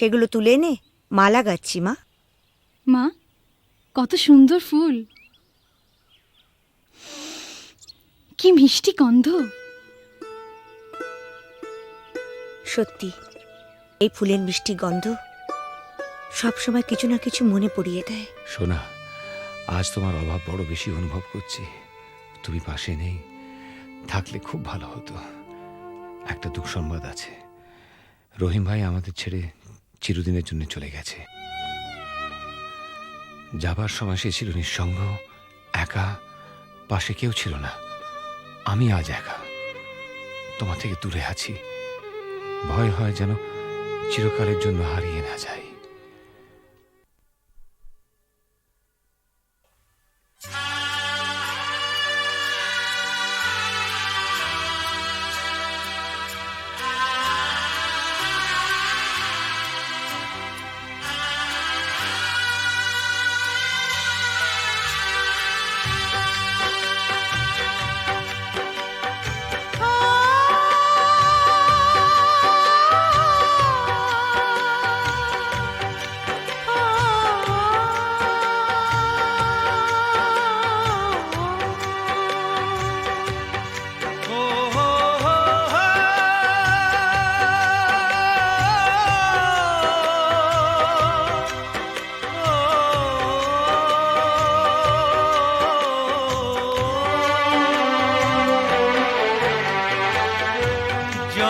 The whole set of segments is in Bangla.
সেগুলো তুলে এনে মালা গাচ্ছি মা। মা কত সুন্দর ফুল। কি মিষ্টি গন্ধ। সত্যি এই ফুলের মিষ্টি গন্ধ সবসময় কিছু না কিছু মনে পড়িয়ে দেয়। সোনা আজ তোমার অভাব বড় বেশি অনুভব করছি। তুমি পাশে নেই থাকলে খুব ভালো হতো। একটা দুঃসংবাদ আছে। রহিম ভাই আমাদের ছেড়ে চিরদিনের জন্য চলে গেছে। যাবার সময় সে ছিল নিঃসঙ্গ, একা, পাশে কেউ ছিল না। আমি আজ একা। তোমার থেকে দূরে আছি। ভয় হয় যেন চিরকালের জন্য হারিয়ে না যাই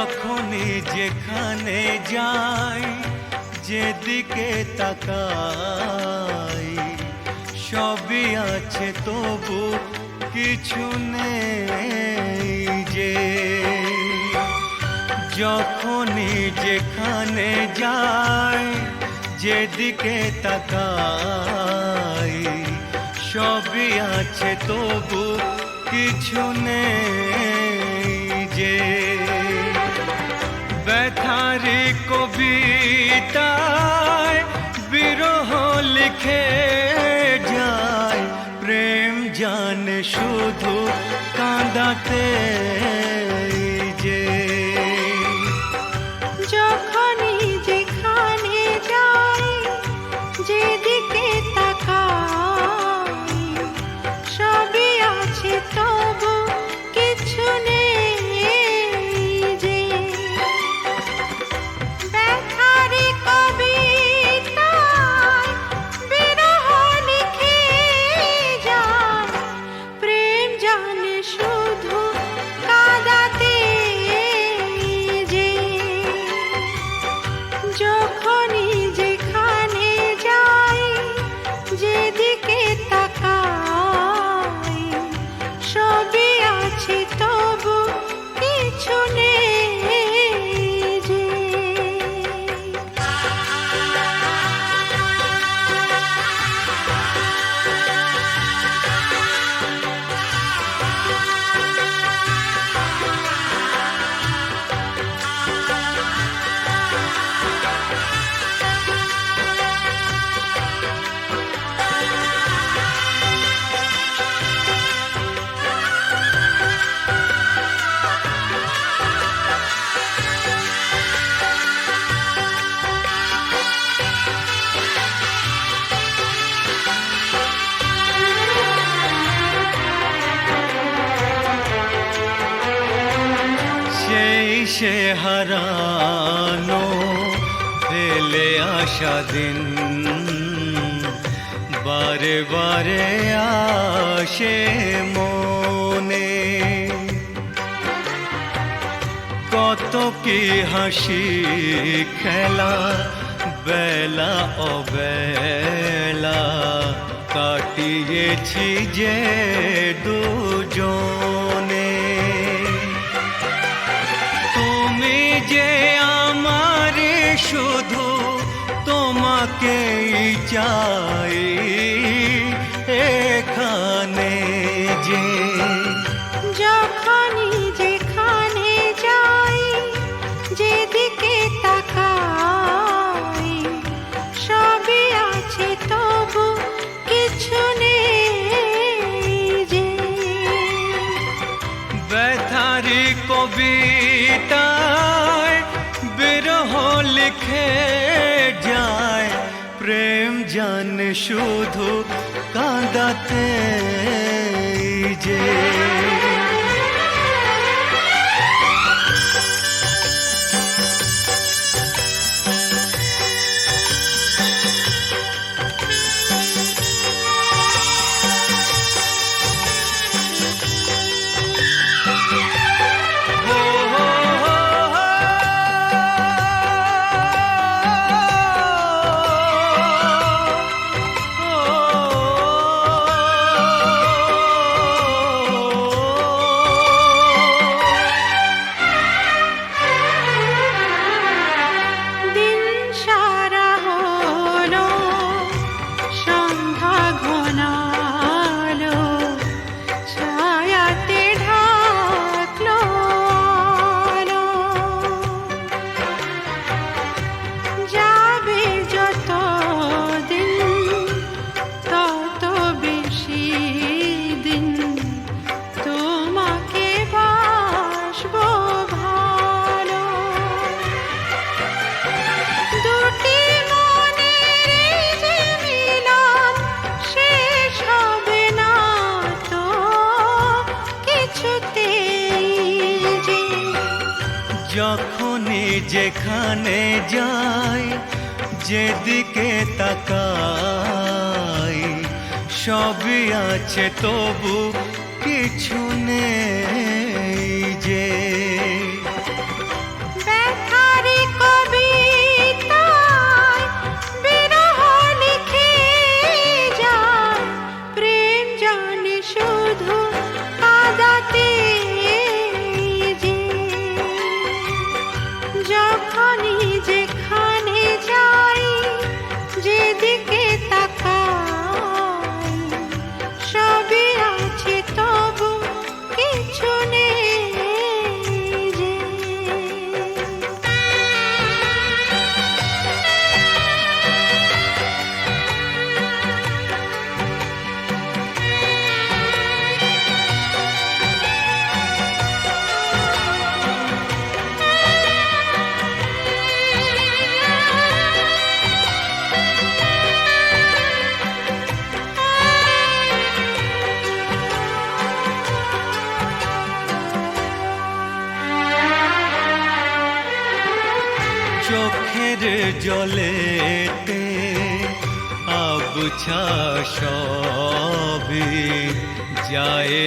যখনই যেখানে যাই, যেদিকে তাকাই, সবই আছে তবু কিছু নেই যে। যখনই যেখানে যাই, যেদিকে তাকাই, সবই আছে তবু কিছু নেই যে। ব্যথারি কবিতায় বিরহ লিখে যায়। প্রেম জানে শুধু কাঁদাতে। কত কি হাসি খেলা? বেলা অবেলা কাটিয়েছি যে দুজনে। তুমি যে আমার শুধু তোমাকে চাই এখ রেখে যায় প্রেম জান শুধু কাঁদাতে যে আছে তবু কিছু নেই যে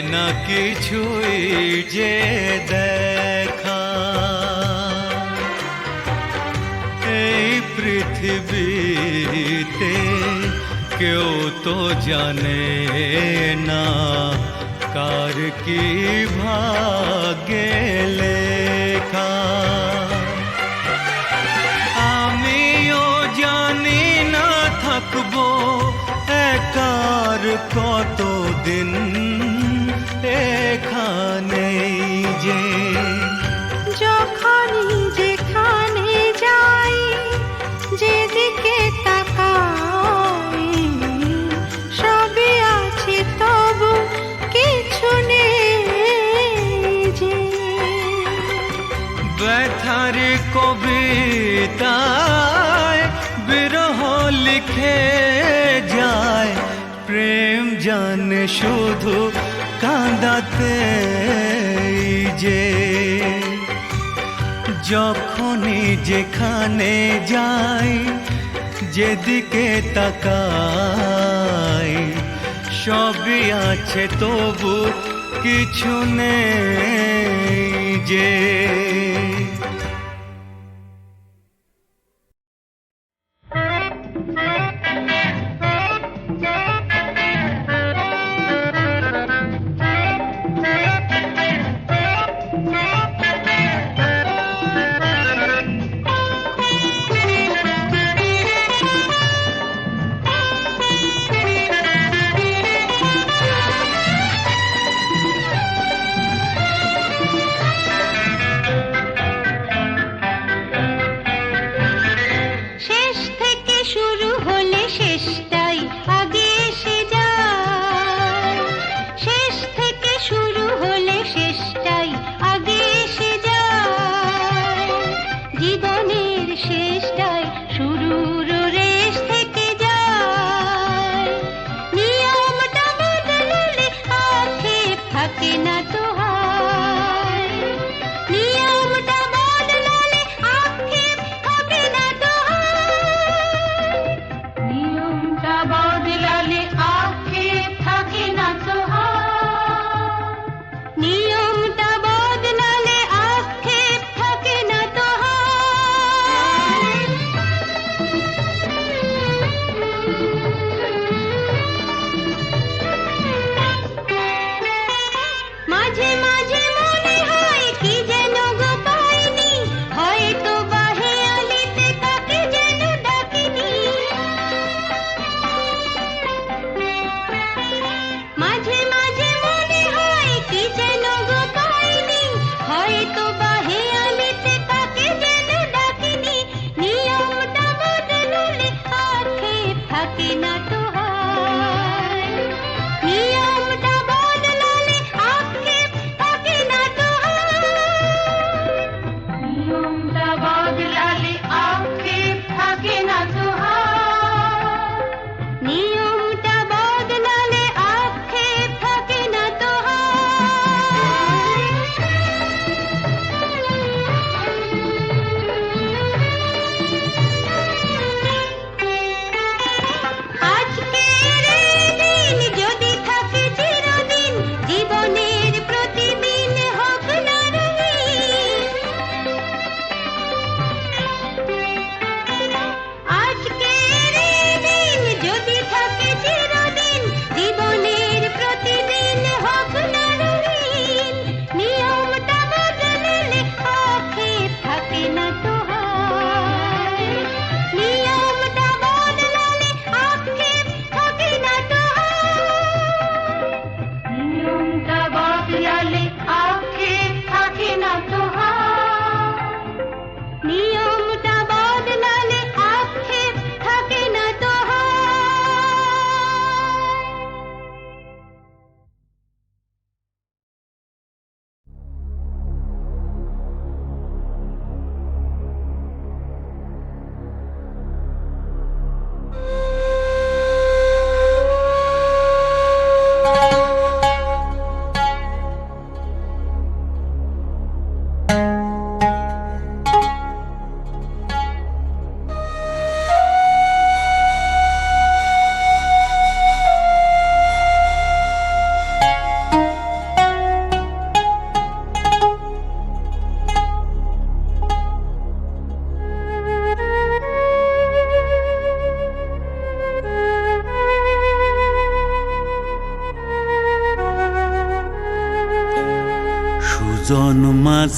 না কিছুই যে দেখা। এই পৃথিবীতে কেউ তো জানে না কার কি ভাগে লেখা। আমিও জানি না থাকব একার কত দিন শুধু কাঁদাতে যে যখনই যেখানে যাই যেদিকে তাকাই সবই আছে তবু কিছু নেই যে।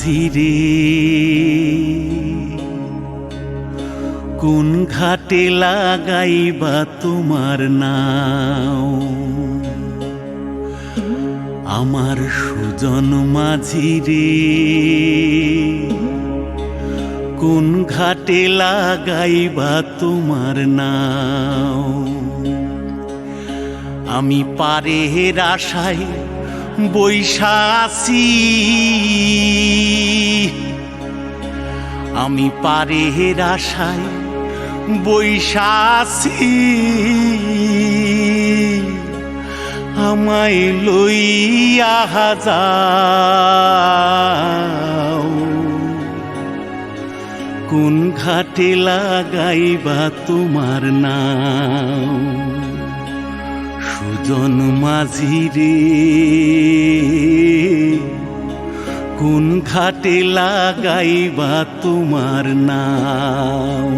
রে কোন ঘাটে লাগাইবা তোমার নাও? আমার সুজন মাঝিরে। কোন ঘাটে লাগাইবা তোমার নাও? আমি পারে আশায় বৈশাসি আমি পারে আশায় বৈশাসি আমায় লইয়া যাও। কোন ঘাটে লাগাইবা তোমার নাম? সুজন মাঝি রে। কোন ঘাটে লাগাইবা তোমার নাম?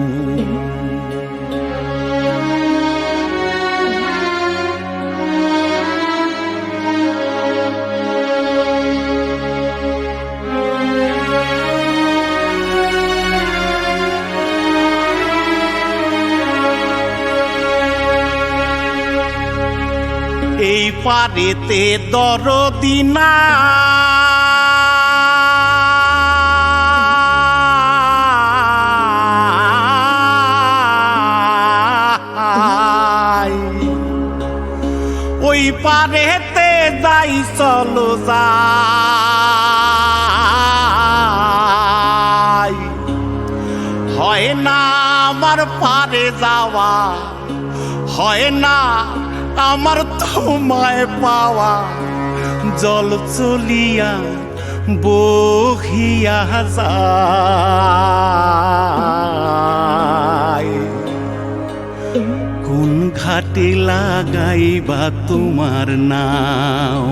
পারেতে দরদিনা ওই পারেতে যাই চলো যাই। হয় না আমার পারে যাওয়া হয় না আমার তোমায় পাওয়া জল চলিয়া বহিয়া যায়। কোন ঘাটে লাগাইবা তোমার নাও?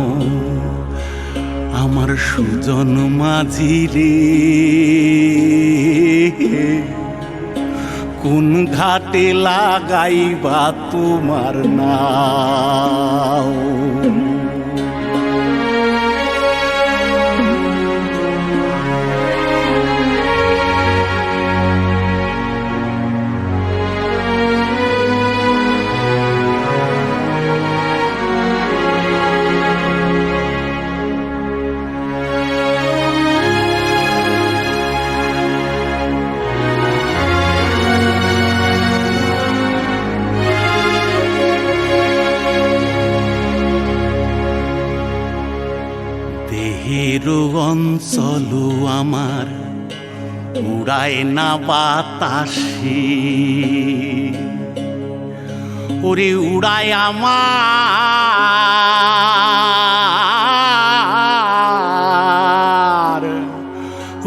আমার সুজন মাঝি রে কোন ঘাটে লাগাইবা তোমার নাও? উড়ায় না বাতাসে। ওরে উড়ায় আমার।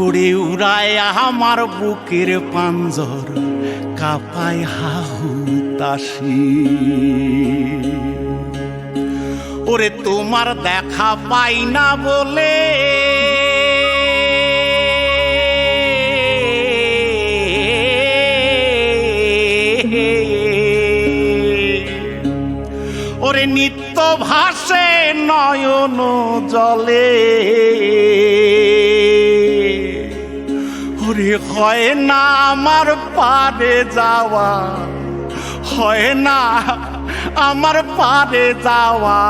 ওরে উড়ায় আমার বুকের পাঞ্জর, কাপায় হাহু তাসি ওরে তোমার দেখা পাই না বলে ওরে নিত্য ভাসে নয়ন জলে। ওরে, হয় না আমার পারে যাওয়া, হয় না আমার পারে যাওয়া।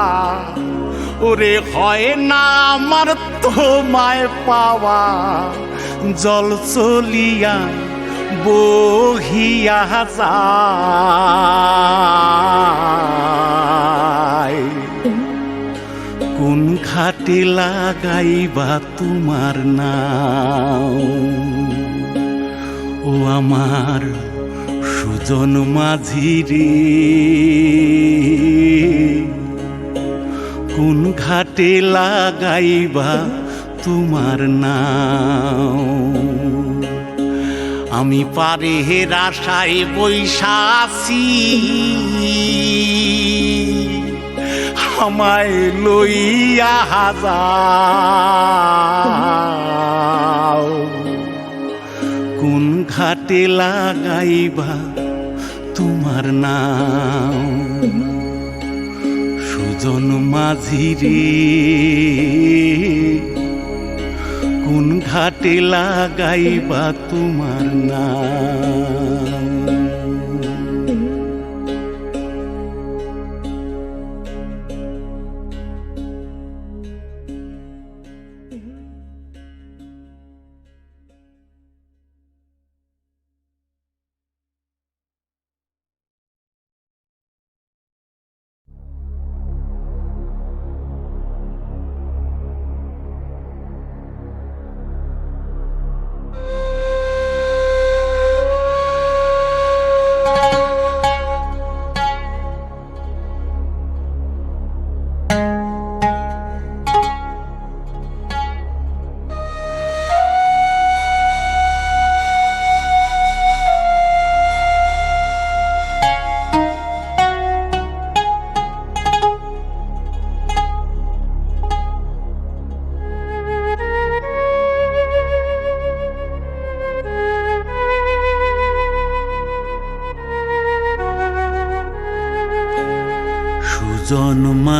ওরে, হয় না আমার তোমায় পাওয়া, জল চলিয়া বহিয়া যায় ঘাটে লাগাইবা তোমার নাও ও আমার সুজন মাঝি রে কোন ঘাটে লাগাইবা তোমার নাও আমি পারে রাশায় বৈশাসি আমায় লইয়া যাও। কোন ঘাটে লাগাইবা তোমার নাম? সুজন মাঝি রে কোন ঘাটে লাগাইবা তোমার নাম?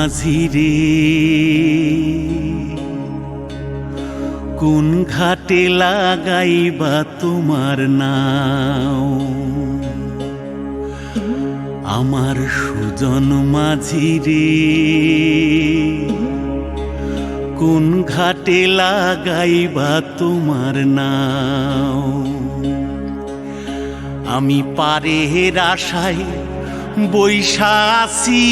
সুজন মাঝি রে কোন ঘাটে লাগাইবা তোমার নাও আমার সুজন মাঝি রে কোন ঘাটে লাগাইবা তোমার নাও আমি পারের আশায় বৈশাসি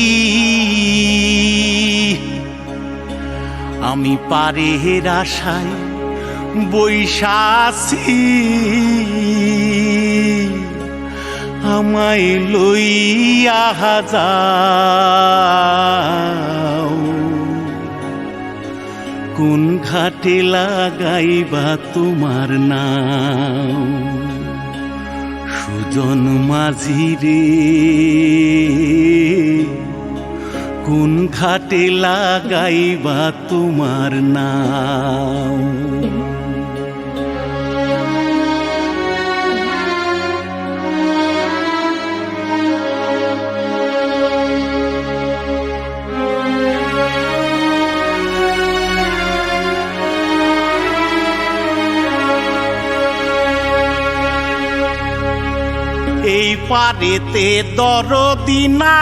আমি পারের আশায় বৈশাসি আমায় লইয়া যাও। কোন ঘাটে লাগাইবা তোমার নাও সুজন মাঝি রে। কোন ঘাটে লাগাইবা তোমার নাও পারেতে দরদিনা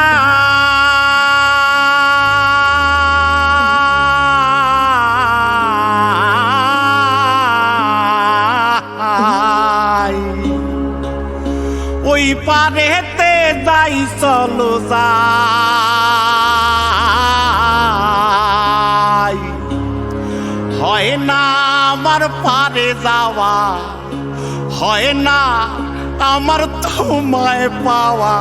ওই পারেতে দাই চলো হয় না আমার পারে যাওয়া হয় না আমার তোমায় পাওয়া,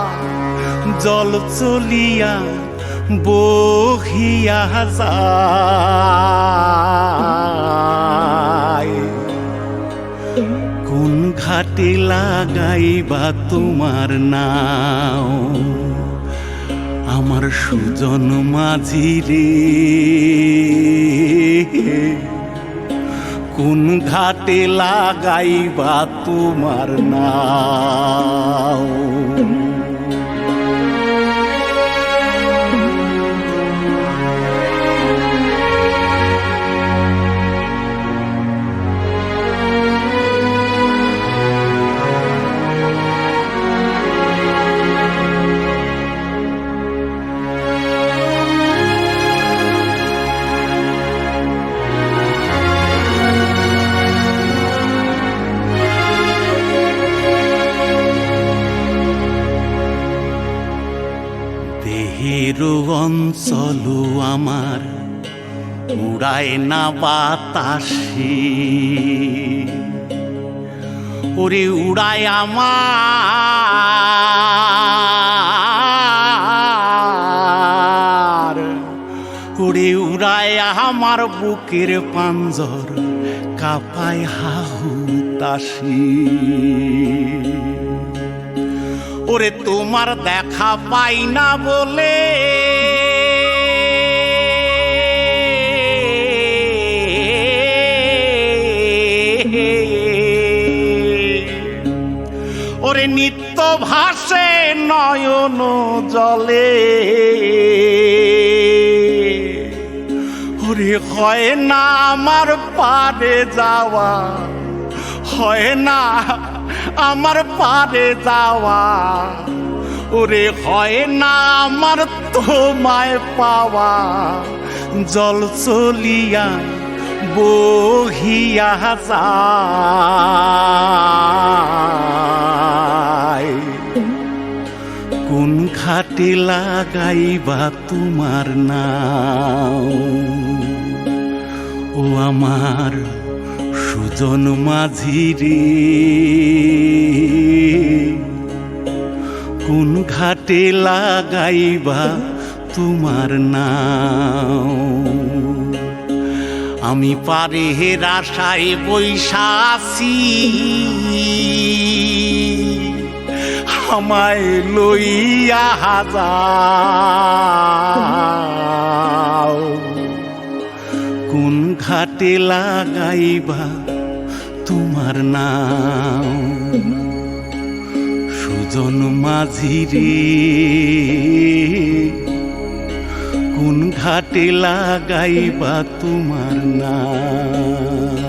জল চলিয়া বহিয়া যায়। কোন ঘাটে লাগাইবা তোমার নাও, আমার সুজন মাঝি রে কোন ঘাটে লাগাইবা তোমার নাও দেহের অঞ্চল আমার, উড়ায় না বাতাসে। ওরে উড়ায় আমার, ওরে উড়ায় আমার বুকের পাঞ্জর, কাপায় হাহু তাসি তোমার দেখা পাই না বলে। ওরে নিত্য ভাসে নয়ন জলে। ওরে হয় না আমার পারে যাওয়া, হয় না আমার পারে যাওয়া। ওরে হয় না আমার তোমায় পাওয়া। জল চলিয়া বহিয়া যায়। কোন ঘাটে লাগাইবা তোমার নাও ও আমার সুজন মাঝি রে কোন ঘাটে লাগাইবা তোমার নাও আমি পারে আশায় বৈশাসি আমায় লইয়া যাও কোন ঘাটে লাগাইবা তোমার নাও কাঞ্চন মাঝিরে কোন ঘাটে লাগাইবা তোমার নাম?